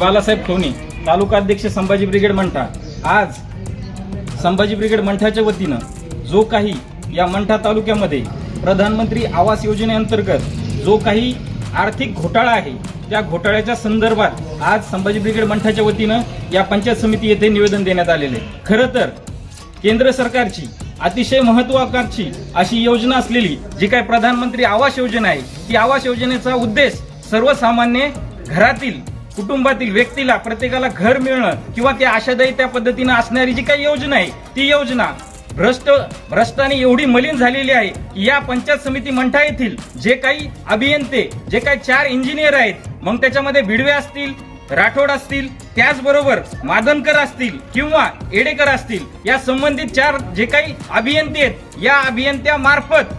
बालासाहेब ठोणे तालुका अध्यक्ष संभाजी ब्रिगेड मंठा आज संभाजी ब्रिगेड मंठाच्या वतीनं जो काही या मंठा तालुक्यामध्ये प्रधानमंत्री आवास योजनेअंतर्गत जो काही आर्थिक घोटाळा आहे त्या घोटाळ्याच्या संदर्भात आज संभाजी ब्रिगेड मंठाच्या वतीनं या पंचायत समिती येथे निवेदन देण्यात आलेले आहे. खरं तर केंद्र सरकारची अतिशय महत्वाकांक्षी अशी योजना असलेली जी काय प्रधानमंत्री आवास योजना आहे ती आवास योजनेचा उद्देश सर्वसामान्य घरातील कुटुंबातील व्यक्तीला प्रत्येकाला घर मिळणं किंवा त्या आशादायी त्या पद्धतीनं असणारी जी काही योजना आहे ती योजना भ्रष्ट भ्रष्टाने एवढी मलिन झालेली आहे की या पंचायत समिती मंठा येथील जे काही अभियंते जे काही चार इंजिनियर आहेत मग त्याच्यामध्ये भिडवे असतील राठोड असतील त्याचबरोबर मादनकर असतील किंवा एडेकर असतील या संबंधित चार जे काही अभियंते आहेत या अभियंत्यामार्फत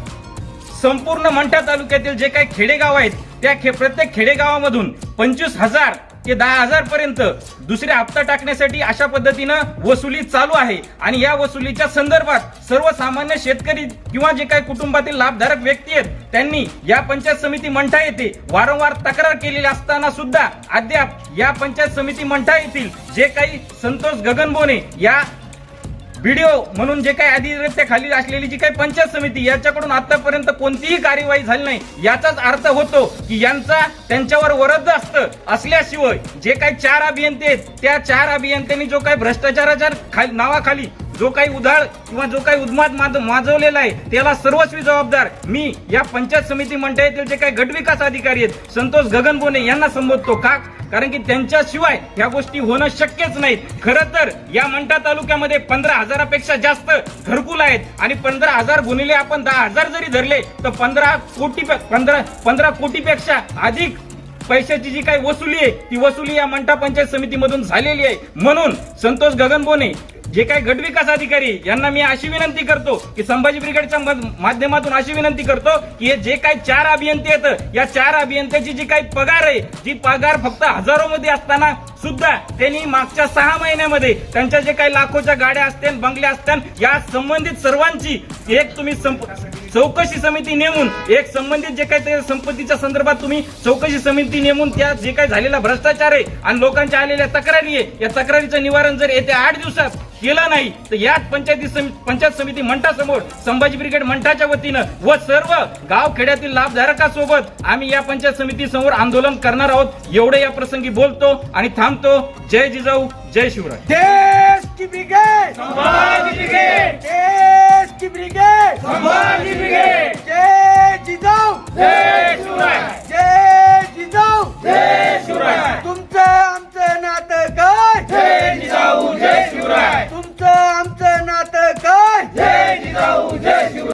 संपूर्ण मंठा तालुक्यातील जे काही खेडेगाव आहेत त्या खे प्रत्येक खेडेगावामधून पंचवीस हजार ते दहा हजार पर्यंत दुसरे हप्ता टाकण्यासाठी अशा पद्धतीनं वसुली चालू आहे. आणि या वसुलीच्या संदर्भात सर्वसामान्य शेतकरी किंवा जे काही कुटुंबातील लाभधारक व्यक्ती आहेत त्यांनी या पंचायत समिती मंठा येथे वारंवार तक्रार केलेली असताना सुद्धा अद्याप या पंचायत समिती मंठा येथील जे काही संतोष गगनबोने या व्हिडिओ म्हणून जे काही अधिरत्या खाली असलेली जी काही पंचायत समिती याच्याकडून आतापर्यंत कोणतीही कार्यवाही झाली नाही. याचाच अर्थ होतो की यांचा त्यांच्यावर वरद असतं. असल्याशिवाय जे काही चार अभियंते आहेत त्या चार अभियंत्यांनी जो काही भ्रष्टाचाराच्या खाली नावाखाली जो काही उधाळ किंवा जो काही उद्मात माजवलेला आहे त्याला सर्वस्वी जबाबदार. मी या पंचायत समिती मंडळातील जे काही गटविकास अधिकारी आहेत संतोष गगन बोने यांना संबोधतो का? कारण की त्यांच्याशिवाय ह्या गोष्टी होणं शक्यच नाहीत खरं तर या मंठा तालुक्यामध्ये पंधरा हजारापेक्षा जास्त घरकुल आहेत आणि पंधरा हजार गुणिले आपण दहा हजार जरी धरले तर पंधरा कोटी पंधरा पंधरा कोटीपेक्षा अधिक पैशाची जी काही वसुली आहे ती वसुली या मंठा पंचायत समितीमधून झालेली आहे. म्हणून संतोष गगनबोने जे काही गटविकास अधिकारी यांना मी अशी विनंती करतो की संभाजी ब्रिगेडच्या माध्यमातून अशी विनंती करतो की हे जे काही चार अभियंते आहेत या चार अभियंत्याची जी काही पगार आहे जी पगार फक्त हजारो मध्ये असताना सुद्धा त्यांनी मागच्या सहा महिन्यामध्ये त्यांच्या जे काही लाखोच्या गाड्या असतील बंगल्या असतील या संबंधित सर्वांची एक तुम्ही चौकशी समिती नेमून एक संबंधित जे काही संपत्तीच्या संदर्भात तुम्ही चौकशी समिती नेमून त्या जे काही झालेला भ्रष्टाचार आहे आणि लोकांच्या आलेल्या तक्रारी आहे या तक्रारीचं निवारण जर येत्या आठ दिवसात केलं नाही तर याच पंचायती समिती पंचायत समिती मंठासमोर संभाजी ब्रिगेड मंठाच्या वतीनं व सर्व गाव खेड्यातील लाभधारकासोबत आम्ही या पंचायत समिती समोर आंदोलन करणार आहोत. एवढे या प्रसंगी बोलतो आणि थांबतो. जय जिजाऊ जय शिवराय. देश की ब्रिगेड संभाजी ब्रिगेड!